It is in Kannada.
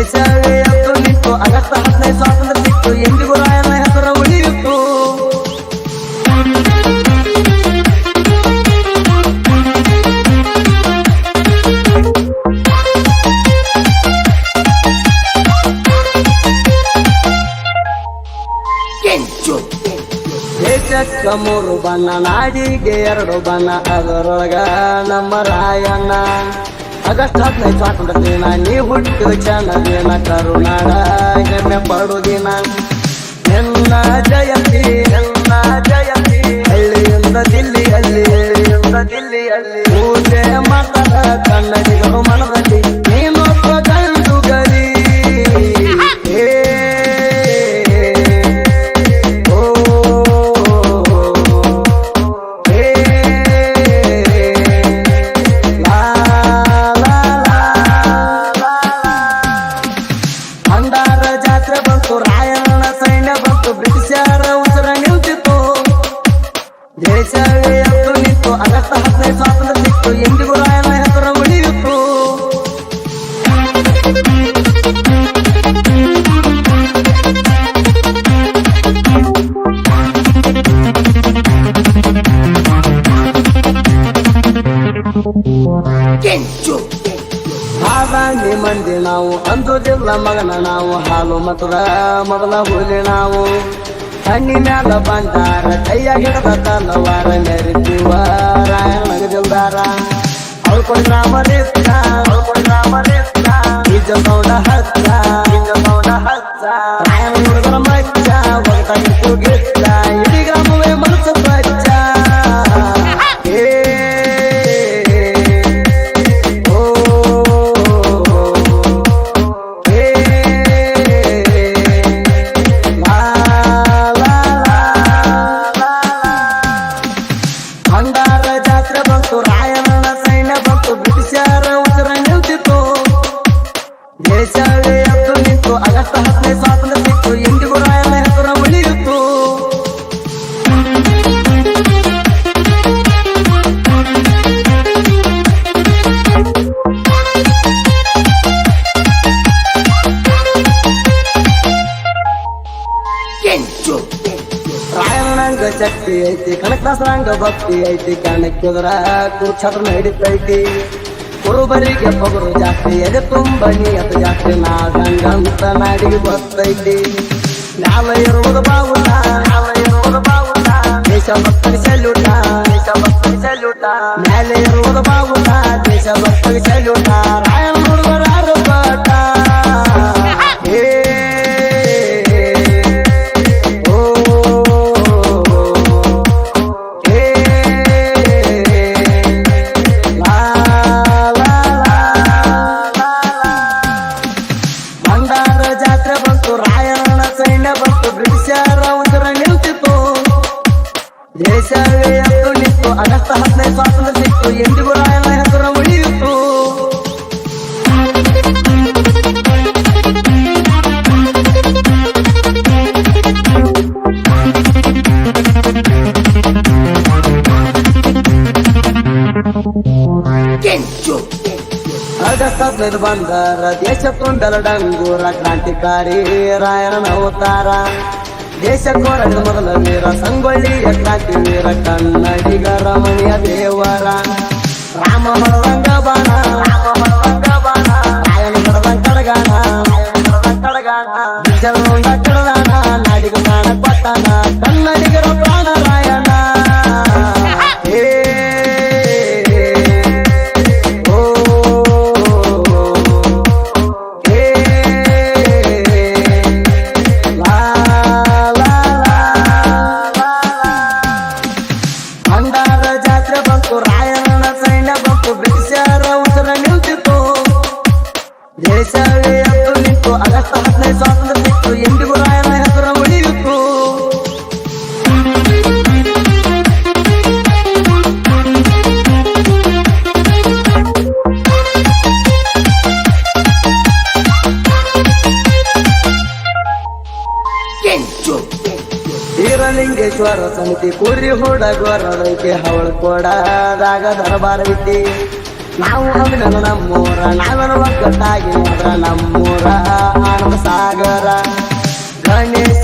ದೇಶವೇ ಎದ್ದು ನಿಂತು ಆಗಸ್ಟ್ ಹದಿನೈದು ಸ್ವಾತಂತ್ರ್ಯ ಸಿಕ್ತು. ಎಂದಿಗೂ ರಾಯನ ಹೆಸರ ಉಳಿಯಿತು ದೇಶಕ್ಕ ಮೂರು ಬಣ್ಣ ನಾಡಿಗೆ ಎರಡು ಬಣ್ಣ ಅದರೊಳಗ ನಮ್ಮ ರಾಯಣ್ಣ. ಆಗಸ್ಟ್ ಹದಿನೈದು ದಿನ ನೀ ಹುಟ್ಟಿದ ಕ್ಷಣ ದಿನ ಕರುನಾಡ ಹೆಮ್ಮೆ ಪಡು ದಿನ. ನಿನ್ನ ಜಯಂತಿ ಎಲ್ಲ ಜಯಂತಿ, ಹಳ್ಳಿಯಿಂದ ದಿಲ್ಲಿಯಲ್ಲಿ ಹಳ್ಳಿಯಿಂದ ದಿಲ್ಲಿಯಲ್ಲಿ. ಪೂಜೆ ಮಾತಾಡ ಕನ್ನಡಿಗರು ರಾಯಣ್ಣ ಹೆಸರ ಉಳಿಯಿತು ಹಾದಾಂಗಿ ಮಂದಿ ನಾವು ಅಂದುದಿಲ್ಲ ಮಗನ ನಾವು ಹಾಲು ಮತದ ಮೊದಲ ಹುಲಿ ನಾವು ಹಣ್ಣಿನಾದ ಬಂಡಾರ ಕೈಯ ಹಿಡದ ತಲವಾರ ನೆರೆದಿವ ರಾಯಣ ದಿಲ್ದಾರ ಹಚ್ಚ ಹುಡುಗರ ಮಚ್ಚ ಒಗಟಾಗಿತ್ತು ಇಡೀ ಗ್ರಾಮವೇ ಶಕ್ತಿ ಐತಿ ಕನಕದಾಸರಂಗ ಭಕ್ತಿ ಐತಿ ಕಣಕ್ಕಿದ್ರ ಕುರುಕ್ಷತ್ರ ನಡೀತೈತಿ. ಕುರುಬರಿಗೆ ಪಗುರು ಜಾಸ್ತಿ ಎದೆ ತುಂಬ ನಿಯತ ಜಾಸ್ತಿ ನಾಗಂಗಂತ ನಾಡಿಗೆ ಬರ್ತೈತಿ. ನಾಲ ಇರುವುದು ಬಾವುಟ ನಾಲ ಇರುವುದು ಬಾವುಟ, ದೇಶ ಭಕ್ತರಿ ಸಲ್ಯೂಟ, ದೇಶ ಭಕ್ತರಿ ಸಲ್ಯೂಟ. ಮೇಲೆ ಇರುವುದು ಬಾವುಟ, ದೇಶ ಭಕ್ತರಿ ಸಲ್ಯೂಟ. ರಾಯಣ ಆಗಸ್ಟ್ ಹದಿನೈದು ಬಂದರ ದೇಶ ತುಂಡಲ ಡಂಗೂರ ಕ್ರಾಂತಿಕಾರಿ ರಾಯಣ್ಣನ ಅವತಾರ. ದೇಶ ಕೋರಡಿದ ಮೊದಲ ವೀರ ಸಂಗೊಳ್ಳಿಯ ಕ್ರಾಂತಿ ವೀರ, ಕನ್ನಡಿಗ ರಮಣಿಯ ದೇವರ. ರಾಮ ಹೊರದಂಗ ಬಾಣ, ರಾಮ ಹೊರದಂಗ ಬಾಣ ಬಿಜಲುಂಡ ಕಡದಾನ ನಾಡಿಗ ಕಾಣ ಕೊಟ್ಟಾನ ದೇಶವೇ ಎದ್ದು ನಿಂತು ಆಗಸ್ಟ್ ಹದಿನೈದು ಸ್ವಾತಂತ್ರ್ಯ ಸಿಕ್ತು ಎಂದಿಗೂ ರಾಯಣ್ಣ ಹೆಸರ ಉಳಿಯಿತು ವೀರಲಿಂಗೇಶ್ವರ ಸಮಿತಿ ಕುರಿ ಹುಡಗೋರದೈತಿ ಹವಳ ಕೊಡದಾಗ ದರಬಾರ ಐತಿ ನಾವು ಅವಿನಲ್ಲ ನಮ್ಮೂರ? ನಾವೆಲ್ಲ ಒಗ್ಗಟ್ಟಾಗಿ ನಮ್ಮೂರ? ಸಾಗರ. ಗಣೇಶ